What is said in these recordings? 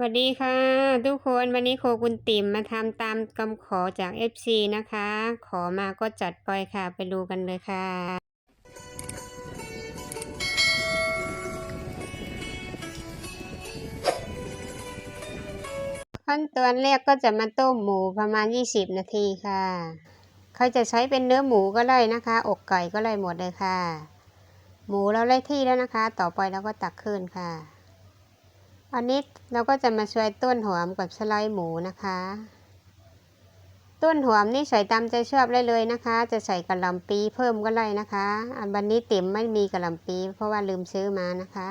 สวัสดีค่ะ ทุกคนวันนี้โคกุณติ๋มมาทำตามคำขอจาก FC นะคะ ขอมาก็จัดไปค่ะ ไปดูกันเลยค่ะ ขั้นตอนแรกก็จะมาต้มหมูประมาณ 20 นาทีค่ะ ใครจะใช้เป็นเนื้อหมูก็ได้นะคะ อกไก่ก็ได้หมดเลยค่ะ หมูเราได้ที่แล้วนะคะ ต่อไปเราก็ตักขึ้นค่ะ อันนี้เราก็จะมาช่วยต้นหอมกับสไลด์หมูนะคะ ต้นหอมนี่ใส่ตามใจชอบได้เลยนะคะ จะใส่กระหล่ำปีเพิ่มก็ได้นะคะอันบันนี้เติ๋มไม่มีกระหล่ำปี เพราะว่าลืมซื้อมานะคะ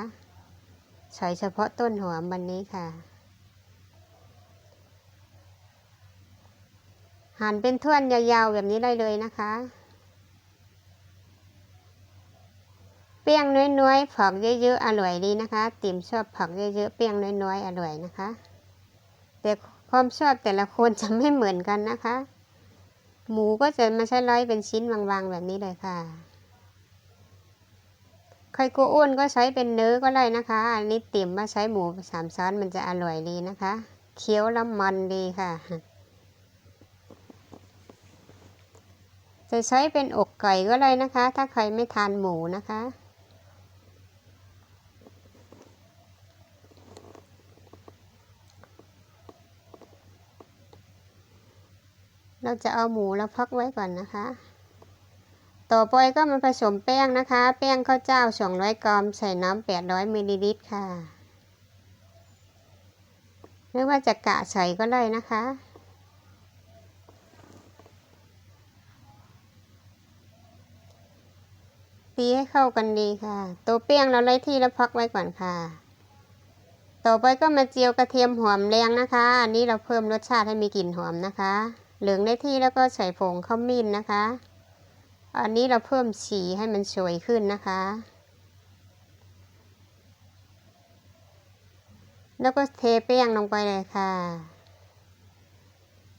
ใส่เฉพาะต้นหอมบันนี้ค่ะหั่นเป็นท่วนยาวๆแบบนี้ได้เลยนะคะ เปี้ยงน้อยๆ ผักเยอะๆ อร่อยดีนะคะ ติ๋มชอบผักเยอะๆ เปี้ยงน้อยๆ อร่อยนะคะ แต่ความชอบแต่ละคนจะไม่เหมือนกันนะคะ หมูก็จะมาใช้ร้อยเป็นชิ้นบางๆ แบบนี้เลยค่ะ ใครกลัวอ้วนก็ใช้เป็นเนื้อก็ได้นะคะ อันนี้ติ๋มมาใช้หมูสามชั้นมันจะอร่อยดีนะคะ เคี้ยวแล้วมันดีค่ะ จะใช้เป็นอกไก่ก็ได้นะคะ ถ้าใครไม่ทานหมูนะคะ เราจะเอาหมูแล้วพักไว้ก่อนนะคะ ต่อไปก็มาผสมแป้งนะคะ แป้งข้าวเจ้า 200 กรัม ใส่น้ำ800มิลลิลิตรค่ะ หรือว่าจะกะใส่ก็ได้นะคะตีให้เข้ากันดีค่ะ ตัวแป้งเราไล่ที่แล้วพักไว้ก่อนค่ะ ต่อไปก็มาเจียวกระเทียมหอมแรงนะคะ อันนี้เราเพิ่มรสชาติให้มีกลิ่นหอมนะคะ เหลืองได้ที่แล้วก็ใส่ผงข้าวมิ้นนะคะ อันนี้เราเพิ่มสีให้มันสวยขึ้นนะคะ แล้วก็เทแป้งลงไปเลยค่ะ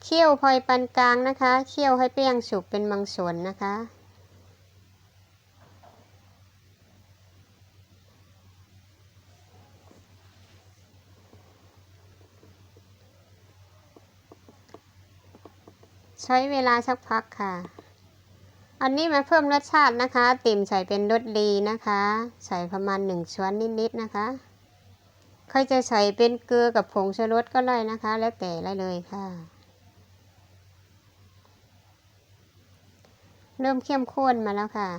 เคี่ยวพอยปานกลางนะคะ เคี่ยวให้แป้งสุกเป็นบางส่วนนะคะ ใช้เวลาสักพักค่ะ อันนี้มาเพิ่มรสชาตินะคะ ติ่มใส่เป็นรสดีนะคะ ใส่ประมาณหนึ่งช้อนนิดๆนะคะ ใครจะใส่เป็นเกลือกับผงชูรสก็ได้นะคะ แล้วแต่ได้เลยค่ะ เริ่มเข้มข้นมาแล้วค่ะ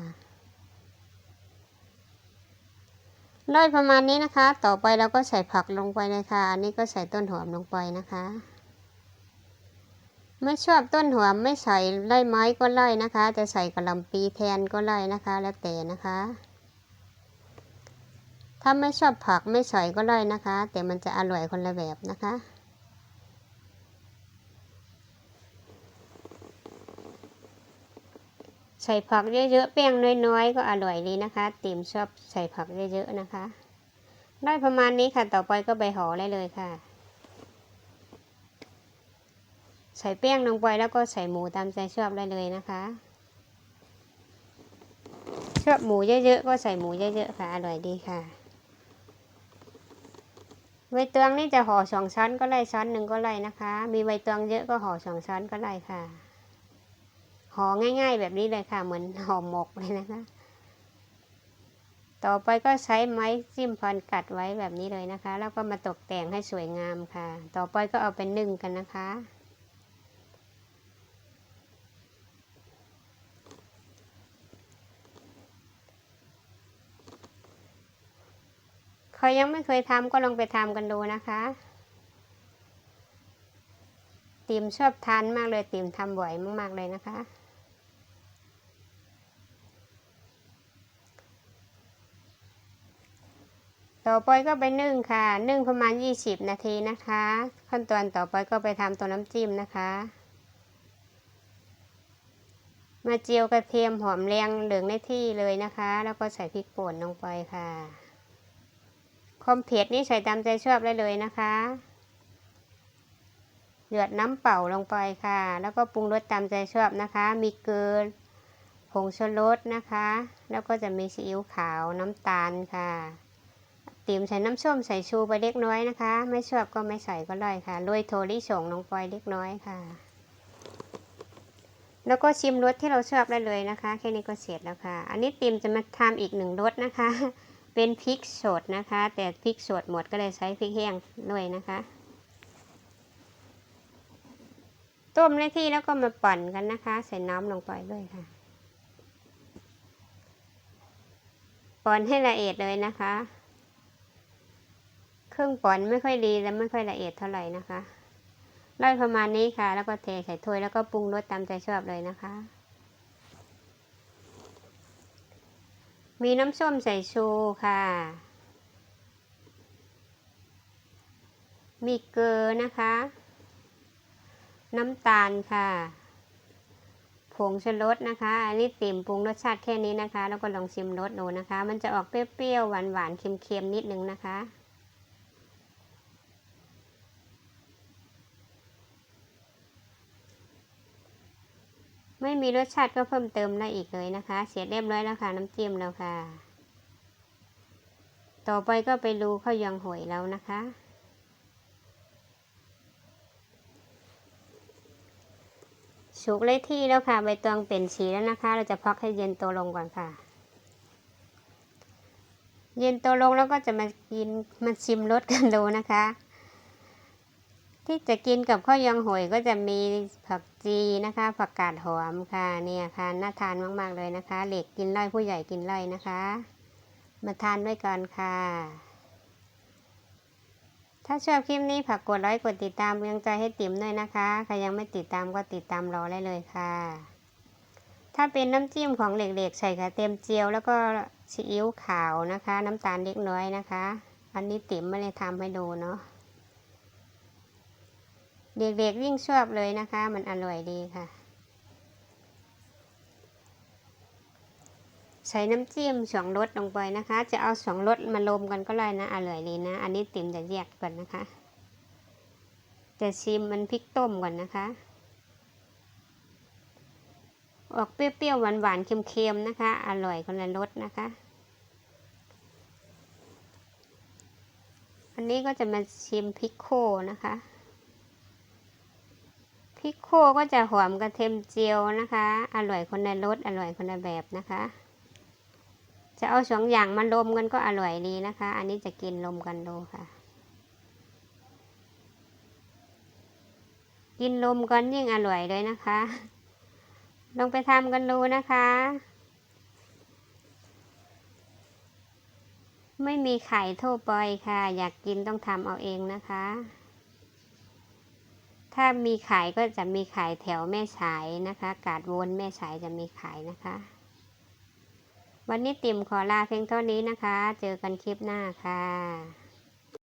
ได้ประมาณนี้นะคะ ต่อไปเราก็ใส่ผักลงไปเลยค่ะอันนี้ก็ใส่ต้นหอมลงไปนะคะ ไม่ชอบต้นหอมไม่ใส่ไล่ไม้ก็ไล่นะคะ จะใส่กระลำปีแทนก็ไล่นะคะ แล้วแต่นะคะ ถ้าไม่ชอบผักไม่ใส่ก็ไล่นะคะ แต่มันจะอร่อยคนละแบบนะคะใส่ผักเยอะๆแป้งน้อยๆ ก็อร่อยดีนะคะติมชอบใส่ผักเยอะๆนะคะ ได้ประมาณนี้ค่ะ ต่อไปก็ใบห่อได้เลยค่ะ ใส่แป้งลงไปแล้วก็ใส่หมูตามใจชอบได้เลยนะคะ ชอบหมูเยอะๆก็ใส่หมูเยอะๆค่ะ อร่อยดีค่ะใบเตองนี่จะห่อสองชั้นก็ไล่ชั้นหนึ่งก็ไล่นะคะ มีใบเตองเยอะก็ห่อสองชั้นก็ไล่ค่ะห่อง่าย ๆ แบบนี้เลยค่ะ เหมือนห่อหมกเลยนะคะ ต่อไปก็ใช้ไม้จิ้มฟันกัดไว้แบบนี้เลยนะคะ แล้วก็มาตกแต่งให้สวยงามค่ะ ต่อไปก็เอาเป็นนึ่งกันนะคะ ครยังไม่เคยทำก็ลองไปทำกันดูนะคะ ติมชอบทานมากเลยติมทำบ่อยมากๆเลยนะคะ ต่อไปก็ไปนึ่งค่ะ นึ่งประมาณ 20 นาทีนะคะ ขั้นตอนต่อไปก็ไปทำตัวน้ำจิ้มนะคะ มาเจียวกระเทียมหอมแรงเหลืองในที่เลยนะคะ แล้วก็ใส่พริกป่นลงไปค่ะ ความเผ็ดนี่ใส่ตามใจชอบได้เลยนะคะ หยดน้ำเปล่าลงไปค่ะ แล้วก็ปรุงรสตามใจชอบนะคะ มีเกลือผงชูรสนะคะ แล้วก็จะมีซีอิ๊วขาวน้ำตาลค่ะติมใส่น้ำส้มใส่ชูไปเล็กน้อยนะคะ ไม่ชอบก็ไม่ใส่ก็ได้ค่ะโรยโทลิสงลงไปเล็กน้อยค่ะ แล้วก็ชิมรสที่เราชอบได้เลยนะคะ แค่นี้ก็เสร็จแล้วค่ะ อันนี้ติมจะมาทำอีกหนึ่งรสนะคะ เป็นพริกสดนะคะ แต่พริกสดหมดก็เลยใช้พริกแห้งด้วยนะคะ ต้มในที่แล้วก็มาปั่นกันนะคะ ใส่น้ำลงไปด้วยค่ะป่อนให้ละเอียดเลยนะคะ เครื่องป่อนไม่ค่อยดีและไม่ค่อยละเอียดเท่าไหร่นะคะไล่ประมาณนี้ค่ะ แล้วก็เทใส่ถ้วยแล้วก็ปรุงรสตามใจชอบเลยนะคะ มีน้ำส้มใส่ชูค่ะ มีเกลือนะคะ น้ำตาลค่ะ ผงชูรสนะคะ อันนี้ติ่มปรุงรสชาติแค่นี้นะคะ แล้วก็ลองชิมรสดูนะคะ มันจะออกเปรี้ยวๆหวานๆเค็มๆนิดนึงนะคะ ไม่มีรสชาติก็เพิ่มเติมได้อีกเลยนะคะ เสร็จเรียบร้อยแล้วค่ะน้ำจิ้มแล้วค่ะ ต่อไปก็ไปดูข้าวยองหวยแล้วนะคะ สุกเลยที่แล้วค่ะใบตองเป็นสีแล้วนะคะ เราจะพักให้เย็นตัวลงก่อนค่ะ เย็นตัวลงแล้วก็จะมากินมาชิมรสกันดูนะคะ ที่จะกินกับข้าวยองหวยก็จะมีผักจีนะคะ ผักกาดหอมค่ะเนี่ยค่ะน่าทานมากๆเลยนะคะเด็กกินไล่ผู้ใหญ่กินไล่นะคะ มาทานด้วยกันค่ะ ถ้าชอบคลิปนี้ฝากกดไลค์กดติดตามเป็นกำลังใจให้ติ๋มด้วยนะคะใครยังไม่ติดตามก็ติดตามรอได้เลยค่ะ ถ้าเป็นน้ำจิ้มของเด็กๆใส่กระเทียมเจียว แล้วก็ซีอิ๊วขาวนะคะ น้ำตาลเล็กน้อยนะคะ อันนี้ติ๋มไม่ได้ทำให้ดูเนาะ เด็กๆยิ่งชอบเลยนะคะ มันอร่อยดีค่ะ ใส่น้ำจิ้มสองรสลงไปนะคะ จะเอาสองรสมารวมกันก็ได้นะ อร่อยดีนะ อันนี้ติ๋มจะแยกก่อนนะคะจะชิมมันพริกต้มก่อนนะคะ ออกเปรี้ยวๆหวานๆเค็มๆนะคะ อร่อยคนละรสนะคะอันนี้ก็จะมาชิมพริกโคนะคะ พริกโคก็จะหอมกระเทียมเจียวนะคะ อร่อยคนละรสอร่อยคนละแบบนะคะ จะเอาสองอย่างมารวมกันก็อร่อยดีนะคะ อันนี้จะกินรวมกันดูค่ะ กินรวมกันยิ่งอร่อยเลยนะคะ ลองไปทำกันดูนะคะ ไม่มีไข่ทั่วไปค่ะ อยากกินต้องทำเอาเองนะคะ ถ้ามีขายก็จะมีขายแถวแม่ฉายนะคะ กาดวนแม่ฉายจะมีขายนะคะ วันนี้ติ่มขอลาเพียงเท่านี้นะคะ เจอกันคลิปหน้าค่ะ